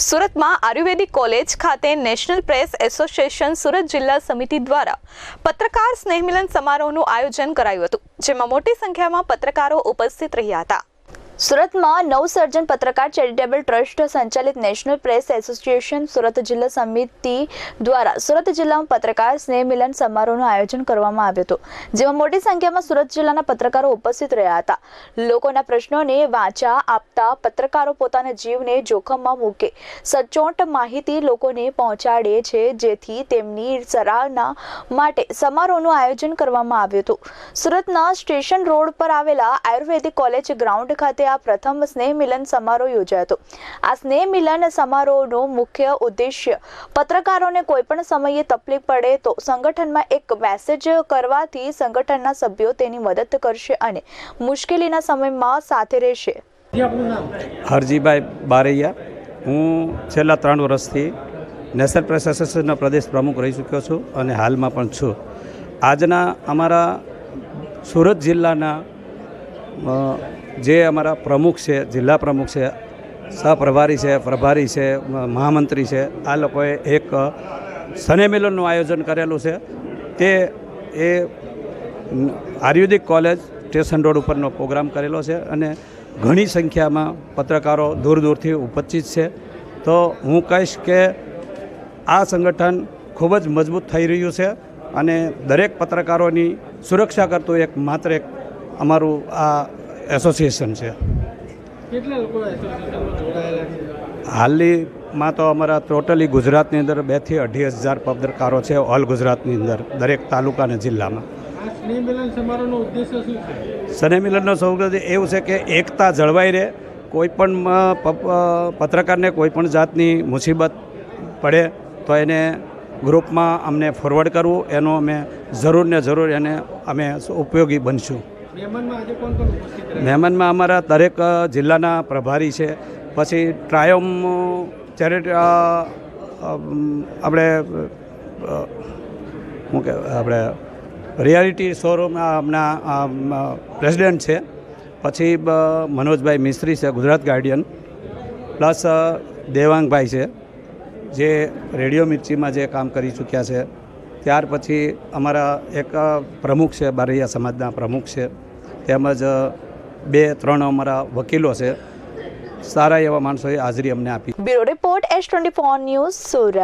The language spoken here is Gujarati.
સુરતમાં આયુર્વેદિક કોલેજ ખાતે નેશનલ પ્રેસ એસોસિએશન સુરત જિલ્લા સમિતિ દ્વારા પત્રકાર સ્નેહમિલન સમારોહનું આયોજન કરાયું હતું, જેમાં મોટી સંખ્યામાં પત્રકારો ઉપસ્થિત રહ્યા હતા. સુરતમાં નવસર્જન પત્રકાર ચેરિટેબલ ટ્રસ્ટ સંચાલિત નેશનલ પ્રેસ એસોસિએશન સુરત જિલ્લા સમિતિ દ્વારા સુરત જિલ્લામાં પત્રકાર સ્નેહ મિલન સમારોહનું આયોજન કરવામાં આવ્યું હતું, જેમાં મોટી સંખ્યામાં સુરત જિલ્લાના પત્રકારો ઉપસ્થિત રહ્યા હતા. લોકોના પ્રશ્નોને વાંચા આપતા પત્રકારો પોતાના જીવને જોખમમાં મૂકે, સચોટ માહિતી લોકોને પહોંચાડે છે, જેથી તેમની સરાહના માટે સમારોહનું આયોજન કરવામાં આવ્યું હતું. સુરતના સ્ટેશન રોડ પર આવેલા આયુર્વેદિક કોલેજ ગ્રાઉન્ડ ખાતે આ પ્રથમ સ્નેહ મિલન સમારોહ યોજાયો હતો. આ સ્નેહ મિલન સમારોહનો મુખ્ય ઉદ્દેશ્ય પત્રકારોને કોઈ પણ સમયે તકલીફ પડે તો સંગઠનમાં એક મેસેજ કરવાથી સંગઠનના સભ્યો તેની મદદ કરશે અને મુશ્કેલીના સમયમાં સાથે રહેશે. જી આપનું નામ? હરજીભાઈ બારૈયા. હું છેલ્લા ત્રણ વર્ષથી નેશનલ પ્રેસ એસોસિએશનનો પ્રદેશ પ્રમુખ રહી ચૂક્યો છું અને હાલમાં પણ છું. આજના અમારા સુરત જિલ્લાના જે અમારા પ્રમુખ છે, જિલ્લા પ્રમુખ છે, સહપ્રભારી છે, પ્રભારી છે મહામંત્રી છે, આ લોકોએ એક સનેમિલનનું આયોજન કરેલું છે. તે, એ આયુર્વેદિક કોલેજ સ્ટેશન રોડ ઉપરનો પ્રોગ્રામ કરેલો છે અને ઘણી સંખ્યામાં પત્રકારો દૂર દૂરથી ઉપસ્થિત છે. તો હું કહીશ કે આ સંગઠન ખૂબ જ મજબૂત થઈ રહ્યું છે અને દરેક પત્રકારોની સુરક્ષા કરતું એક માત્ર એક અમારું આ એસોસિએશન છે. હાલમાં તો અમારા ટોટલી ગુજરાતની અંદર બેથી અઢી હજાર પત્રકારો છે ઓલ ગુજરાતની અંદર દરેક તાલુકા અને જિલ્લામાં. સ્નેહમિલનનો સૌથી એવું છે કે એકતા જળવાઈ રહે કોઈ પણ પ- પત્રકારને કોઈ પણ જાતની મુસીબત પડે તો એને ગ્રુપમાં અમને ફોરવર્ડ કરવું એનો અમે જરૂર ને જરૂર એને અમે ઉપયોગી બનશું. મહેમાનમાં અમારા દરેક જિલ્લાના પ્રભારી છે. પછી ટ્રાયોમ ચેરિટી આપણે શું કે, આપણે, રિયાલિટી શોરૂમના હમણાં પ્રેસિડેન્ટ છે. પછી મનોજભાઈ મિસ્ત્રી છે, ગુજરાત ગાર્ડિયન. પ્લસ દેવાંગભાઈ છે, જે રેડિયો મિર્ચીમાં જે કામ કરી ચૂક્યા છે. ત્યાર પછી અમારા એક પ્રમુખ છે, બારૈયા સમાજના પ્રમુખ છે. તેમજ બે, ત્રણ અમારા વકીલો છે. સારા એવા માણસોએ હાજરી અમને આપી. Bureau report, S twenty four news Surat.